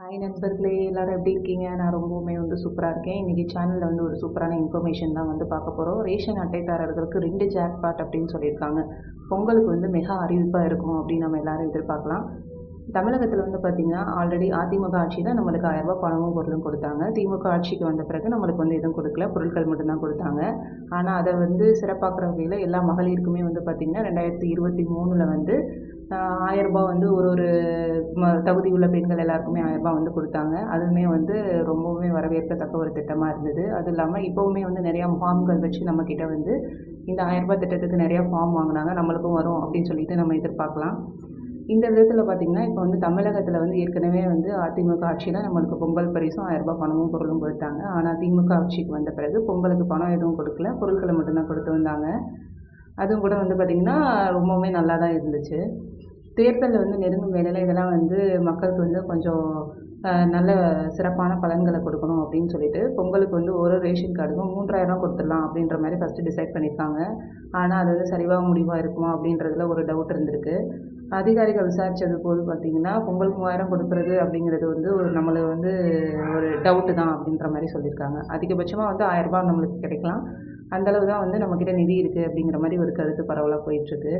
Hi நண்பர்களே எல்லோரும் எப்படி இருக்கீங்க? நான் ரொம்பவுமே வந்து சூப்பராக இருக்கேன். இன்றைக்கி சேனலில் வந்து ஒரு சூப்பரான இன்ஃபர்மேஷன் தான் வந்து பார்க்க போகிறோம் ரேஷன் அட்டைதாரர்களுக்கு ரெண்டு ஜாக்பாட் அப்படின்னு சொல்லியிருக்காங்க. பொங்கலுக்கு வந்து மிக அறிவிப்பாக இருக்கும் அப்படின்னு நம்ம எல்லாரும் எதிர்பார்க்கலாம். தமிழகத்தில் வந்து பார்த்திங்கன்னா ஆல்ரெடி அதிமுக ஆட்சியில் நம்மளுக்கு ஆயிரரூபா பணமும் பொருளும் கொடுத்தாங்க. திமுக ஆட்சிக்கு வந்த பிறகு நம்மளுக்கு வந்து எதுவும் கொடுக்கல. பொருட்கள் மட்டும்தான் கொடுத்தாங்க. ஆனால் அதை வந்து சிறப்பாக்குற வகையில் எல்லா மகளிருக்குமே வந்து பார்த்திங்கன்னா ரெண்டாயிரத்தி இருபத்தி மூணில் வந்து ஆயரரூபா வந்து ஒரு ஒரு ம தகுதி உள்ள பெண்கள் எல்லாருக்குமே ஆயரரூபா வந்து கொடுத்தாங்க. அதுவுமே வந்து ரொம்பவுமே வரவேற்கத்தக்க ஒரு திட்டமாக இருந்தது. அதுவும் இல்லாமல் இப்போவுமே வந்து நிறையா ஃபார்ம்கள் வச்சு நம்மக்கிட்ட வந்து இந்த ஆயரரூபா திட்டத்துக்கு நிறையா ஃபார்ம் வாங்கினாங்க. நம்மளுக்கும் வரும் அப்படின்னு சொல்லிட்டு நம்ம எதிர்பார்க்கலாம். இந்த விதத்தில் பார்த்திங்கன்னா இப்போ வந்து தமிழகத்தில் வந்து ஏற்கனவே வந்து அதிமுக ஆட்சியில் நம்மளுக்கு பொங்கல் பரிசும் ஆயிரரூபா பணமும் பொருளும் கொடுத்தாங்க. ஆனால் திமுக ஆட்சிக்கு வந்த பிறகு பொங்கலுக்கு பணம் எதுவும் கொடுக்கல. பொருட்களை மட்டும்தான் கொடுத்து வந்தாங்க. அதுவும் கூட வந்து பார்த்திங்கன்னா ரொம்பவுமே நல்லா தான் இருந்துச்சு. தேர்தலில் வந்து நெருங்கும் வேலையில் இதெல்லாம் வந்து மக்களுக்கு வந்து கொஞ்சம் நல்ல சிறப்பான பலன்களை கொடுக்கணும் அப்படின்னு சொல்லிட்டு பொங்கலுக்கு வந்து ஒரு ரேஷன் கார்டுக்கும் மூன்றாயிரம் கொடுத்துடலாம் அப்படின்ற மாதிரி ஃபஸ்ட்டு டிசைட் பண்ணியிருக்காங்க. ஆனால் அது வந்து சரிவாக முடிவாக இருக்குமா அப்படின்றதுல ஒரு டவுட் இருந்திருக்கு. அதிகாரிகள் விசாரித்தது போது பார்த்தீங்கன்னா பொங்கல் மூவாயிரம் கொடுக்குறது அப்படிங்கிறது வந்து ஒரு நம்மளை வந்து ஒரு டவுட்டு தான் அப்படின்ற மாதிரி சொல்லியிருக்காங்க. அதிகபட்சமாக வந்து ஆயரரூபா நம்மளுக்கு கிடைக்கலாம். அந்தளவு தான் வந்து நம்மக்கிட்ட நிதி இருக்குது அப்படிங்கிற மாதிரி ஒரு கருத்து பரவலாக போயிட்டுருக்கு.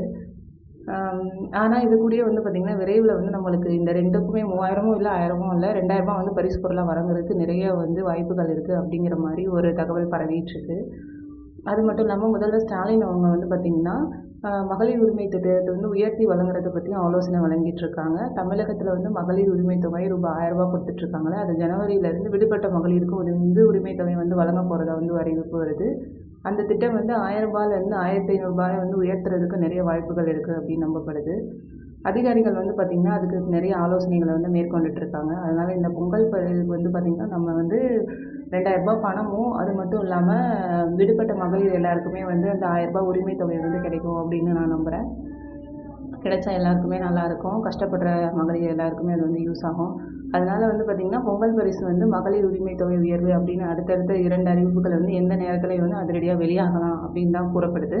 ஆனால் இது கூடயே வந்து பார்த்திங்கன்னா விரைவில் வந்து நம்மளுக்கு இந்த ரெண்டுக்குமே மூவாயிரமும் இல்லை ஆயிரமும் இல்லை ரெண்டாயிரரூபா வந்து பரிசு பொருளாக வரங்கிறதுக்கு நிறைய வந்து வாய்ப்புகள் இருக்குது அப்படிங்கிற மாதிரி ஒரு தகவல் பரவிட்டுருக்கு. அது மட்டும் இல்லாமல் முதல்வர் ஸ்டாலின் அவங்க வந்து பார்த்திங்கன்னா மகளிர் உரிமை திட்டத்தை வந்து உயர்த்தி வழங்குறத பற்றியும் ஆலோசனை வழங்கிட்டுருக்காங்க தமிழகத்தில் வந்து மகளிர் உரிமை தொகை ரூபாய் ஆயிரரூபா கொடுத்துட்ருக்காங்களே அது ஜனவரியிலேருந்து விடுபட்ட மகளிருக்கும் ஒரு இந்து உரிமை தொகை வந்து வழங்க போகிறதா வந்து அறிவிப்பு வருது. அந்த திட்டம் வந்து ஆயிரரூபாலேருந்து ஆயிரத்தி ஐநூறுரூபாயை வந்து உயர்த்துறதுக்கு நிறைய வாய்ப்புகள் இருக்குது அப்படின்னு நம்பப்படுது. அதிகாரிகள் வந்து பார்த்திங்கன்னா அதுக்கு நிறைய ஆலோசனைகளை வந்து மேற்கொண்டுட்டு இருக்காங்க அதனால் இந்த பொங்கல் வந்து பார்த்திங்கன்னா நம்ம வந்து ரெண்டாயிரரூபா பணமும் அது மட்டும் இல்லாமல் விடுபட்ட மகளிர் எல்லாருக்குமே வந்து அந்த ஆயிரரூபா உரிமை தொகை வந்து கிடைக்கும் அப்படின்னு நான் நம்புகிறேன் கிடைச்சா எல்லாருக்குமே நல்லாயிருக்கும் கஷ்டப்படுற மகளிர் எல்லாருக்குமே அது வந்து யூஸ் ஆகும். அதனால் வந்து பார்த்திங்கன்னா பொங்கல் பரிசு வந்து மகளிர் உரிமை தொகை உயர்வு அப்படின்னு அடுத்தடுத்த இரண்டு அறிவிப்புகள் வந்து எந்த நேரத்துலையும் வந்து அதிரடியாக வெளியாகலாம் அப்படின்னு தான் கூறப்படுது.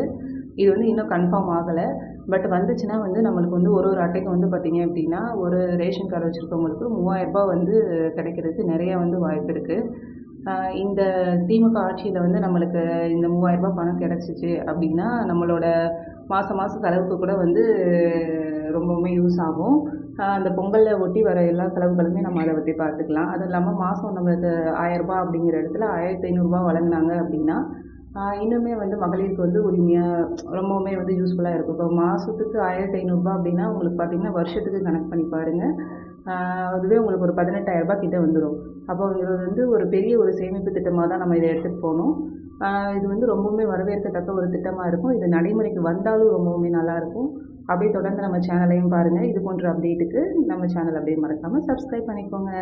இது வந்து இன்னும் கன்ஃபார்ம் ஆகலை. பட் வந்துச்சுன்னா வந்து நம்மளுக்கு வந்து ஒரு ஒரு அட்டைக்கு வந்து பார்த்திங்க அப்படின்னா ஒரு ரேஷன் கார்டு வச்சுருக்கவங்களுக்கு மூவாயிரரூபா வந்து கிடைக்கிறதுக்கு நிறையா வந்து வாய்ப்பு இருக்குது இந்த திமுக ஆட்சியில் வந்து நம்மளுக்கு இந்த மூவாயிரரூபா பணம் கிடச்சிச்சு அப்படின்னா நம்மளோட மாதம் மாதம் செலவுக்கு கூட வந்து ரொம்பவுமே யூஸ் ஆகும். அந்த பொங்கலில் ஒட்டி வர எல்லா செலவுகளுமே நம்ம அதை பற்றி பார்த்துக்கலாம். அதுவும் இல்லாமல் மாதம் நம்மளுக்கு ஆயரரூபா அப்படிங்கிற இடத்துல ஆயிரத்தி ஐநூறுரூபா வழங்கினாங்க அப்படின்னா இன்னுமே வந்து மகளிருக்கு வந்து உரிமையாக ரொம்பவுமே வந்து யூஸ்ஃபுல்லாக இருக்கும். இப்போ மாதத்துக்கு ஆயிரத்தி ஐநூறுரூபா அப்படின்னா உங்களுக்கு பார்த்திங்கன்னா வருஷத்துக்கு கணக்கு பண்ணி பாருங்கள் அதுவே உங்களுக்கு ஒரு பதினெட்டாயிரரூபா கிட்டே வந்துடும் அப்போ இது வந்து ஒரு பெரிய ஒரு சேமிப்பு திட்டமாக தான் நம்ம இதை எடுத்துகிட்டு போகணும். இது வந்து ரொம்பவுமே வரவேற்கத்தக்க ஒரு திட்டமாக இருக்கும். இது நடைமுறைக்கு வந்தாலும் ரொம்பவுமே நல்லாயிருக்கும் அப்படியே தொடர்ந்து நம்ம சேனலையும் பாருங்கள் இது போன்ற அப்டேட்டுக்கு நம்ம சேனல் அப்படியே மறக்காமல் சப்ஸ்கிரைப் பண்ணிக்கோங்க.